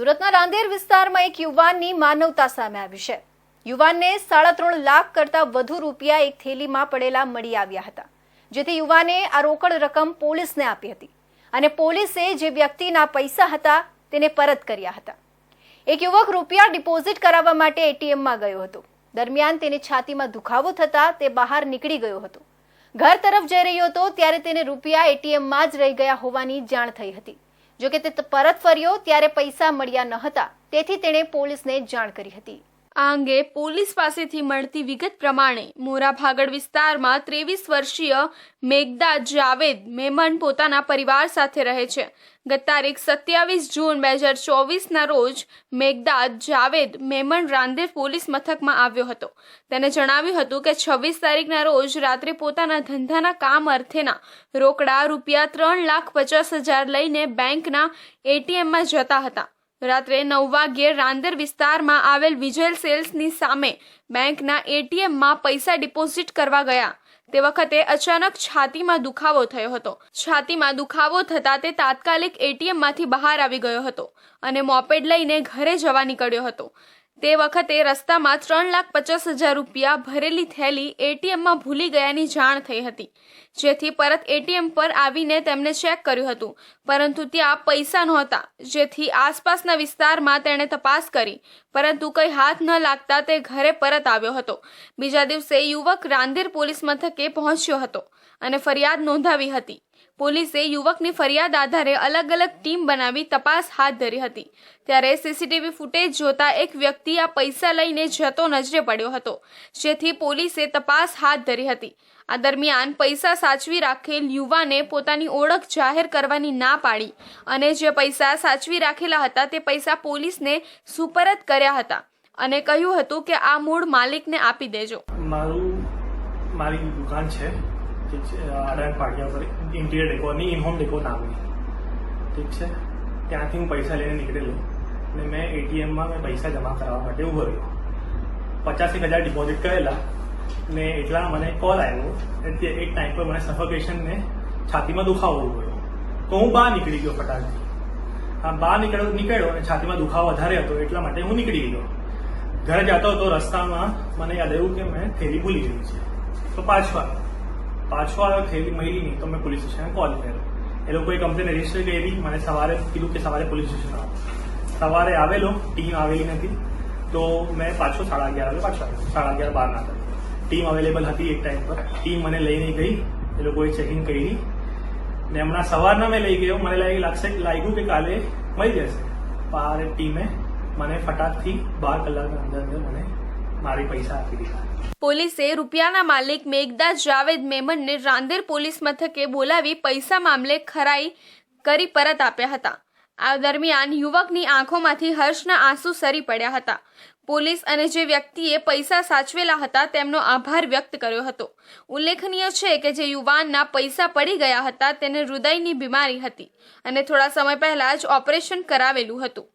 સુરતના રાંદેર વિસ્તારમાં એક યુવાનની માનવતા સામે આવી છે. યુવાનને સાડા ત્રણ લાખ કરતા વધુ રૂપિયા એક થેલીમાં પડેલા મળી આવ્યા હતા, જેથી યુવાને આ રોકડ રકમ પોલીસને આપી હતી અને પોલીસે જે વ્યક્તિના પૈસા હતા તેને પરત કર્યા હતા. એક યુવક રૂપિયા ડિપોઝિટ કરાવવા માટે એટીએમમાં ગયો હતો. દરમિયાન તેને છાતીમાં દુખાવો થતા તે બહાર નીકળી ગયો હતો. ઘર તરફ જઈ રહ્યો હતો ત્યારે તેને રૂપિયા એટીએમમાં જ રહી ગયા હોવાની જાણ થઈ હતી. જો કે તે પરત ફર્યો ત્યારે પૈસા મળ્યા ન હતા. તેથી તેણે પોલીસને જાણ કરી હતી. આ અંગે પોલીસ પાસેથી મળતી વિગત પ્રમાણે મોરાભાગડ વિસ્તારમાં ત્રેવીસ વર્ષીય મેઘદા જાવેદ મેમન પોતાના પરિવાર સાથે રહે છે. ગત તારીખ સત્યાવીસ જૂન બે હજાર ચોવીસના રોજ મેઘદાદ જાવેદ મેમન રાંદેર પોલીસ મથકમાં આવ્યો હતો. તેને જણાવ્યું હતું કે છવ્વીસ તારીખના રોજ રાત્રે પોતાના ધંધાના કામ અર્થેના રોકડા રૂપિયા ત્રણ લાખ પચાસ હજાર લઈને બેંકના એટીએમમાં જતા હતા. રાત્રે નવ વાગ્યે રાંદેર વિસ્તારમાં આવેલ વિજય સેલ્સની સામે બેંકના એટીએમમાં પૈસા ડિપોઝિટ કરવા ગયા. તે વખતે અચાનક છાતીમાં દુખાવો થયો હતો. છાતીમાં દુખાવો થતાં તે તાત્કાલિક એટીએમમાંથી બહાર આવી ગયો હતો અને મોપેડ લઈને ઘરે જવા નીકળ્યો હતો. તે વખતે રસ્તામાં ત્રણ લાખ પચાસ હજાર રૂપિયા ભરેલી થેલી એટીએમમાં ભૂલી ગયાની જાણ થઈ હતી. જેથી પરત એટીએમ પર આવીને તેમણે ચેક કર્યું હતું. પરંતુ ત્યાં પૈસા નહોતા. જેથી આસપાસના વિસ્તારમાં તેણે તપાસ કરી. પરંતુ કંઈ હાથ ન લાગતા તે ઘરે પરત આવ્યો હતો. બીજા દિવસે યુવક રાંદેર પોલીસ મથકે પહોંચ્યો હતો અને ફરિયાદ નોંધાવી હતી. પોલીસે યુવકની ફરિયાદ આધારે અલગ અલગ ટીમ બનાવી તપાસ હાથ ધરી હતી. ત્યારે સીસીટીવી ફૂટેજ જોતા એક વ્યક્તિ આ પૈસા લઈને જતો નજરે પડ્યો હતો, જેથી પોલીસે તપાસ હાથ ધરી હતી. આ દરમિયાન પૈસા સાચવી રાખેલ યુવાને પોતાની ઓળખ જાહેર કરવાની ના પાડી અને જે પૈસા સાચવી રાખેલા હતા તે પૈસા પોલીસને સુપરત કર્યા હતા અને કહ્યું હતું કે આ મૂળ માલિકને આપી દેજો. મારું, મારી દુકાન છે. ઠીક છે અઢાર પાટિયા પર ઇન્ટિરિયર ડેકોરની ઇનહોમ ડેકો નામની ઠીક છે ત્યાંથી હું પૈસા લઈને નીકળેલો અને મેં એટીએમમાં મેં પૈસા જમા કરાવવા માટે ઊભો રહ્યો પચાસ એક હજાર ડિપોઝિટ કરેલા ને એટલા મને કોલ આવ્યો એટલે એક ટાઈમ પર મને સફોકેશનને છાતીમાં દુખાવો ગયો તો હું બહાર નીકળી ગયો ફટાકથી હા બહાર નીકળ્યો નીકળ્યો અને છાતીમાં દુખાવો વધારે હતો, એટલા માટે હું નીકળી ગયો. ઘરે જતો હતો રસ્તામાં મને યાદ આવ્યું કે મેં થેલી ભૂલી ગયું છે. તો પાછો આવ્યો. પાછો આવ્યો થયેલી નહીં તો મેં પોલીસ સ્ટેશને કોલ કર્યો. એ લોકોએ કમ્પ્લેન રજિસ્ટર કરી મને સવારે કીધું કે સવારે પોલીસ સ્ટેશન આવો. સવારે આવેલો ટીમ આવેલી નથી. તો મેં પાછો સાડા અગિયાર વાગે પાછો આવ્યો. સાડા અગિયાર બાર ના ટીમ અવેલેબલ હતી એક ટાઈમ પર. ટીમ મને લઈને ગઈ. એ લોકોએ ચેકિંગ કરી. ને હમણાં સવારના મેં લઈ ગયો. મને લાગી, લાગશે, લાગ્યું કે કાલે મળી જશે. પણ ટીમે મને ફટાકથી બાર કલાકના અંદર અંદર મને મારી પૈસા આપી દીધા. પોલીસે રૂપિયાના માલિક મેઘદાસ જાવેદ મેમનને રાંદેર પોલીસ મથકે બોલાવી પૈસા મામલે ખરાઈ કરી પરત આપ્યા હતા. આ દરમિયાન યુવકની આંખોમાંથી હર્ષના આંસુ સરી પડ્યા હતા. પોલીસ અને જે વ્યક્તિએ પૈસા સાચવેલા હતા તેમનો આભાર વ્યક્ત કર્યો હતો. ઉલ્લેખનીય છે કે જે યુવાનના પૈસા પડી ગયા હતા તેને હૃદયની બીમારી હતી અને થોડા સમય પહેલા જ ઓપરેશન કરાવેલું હતું.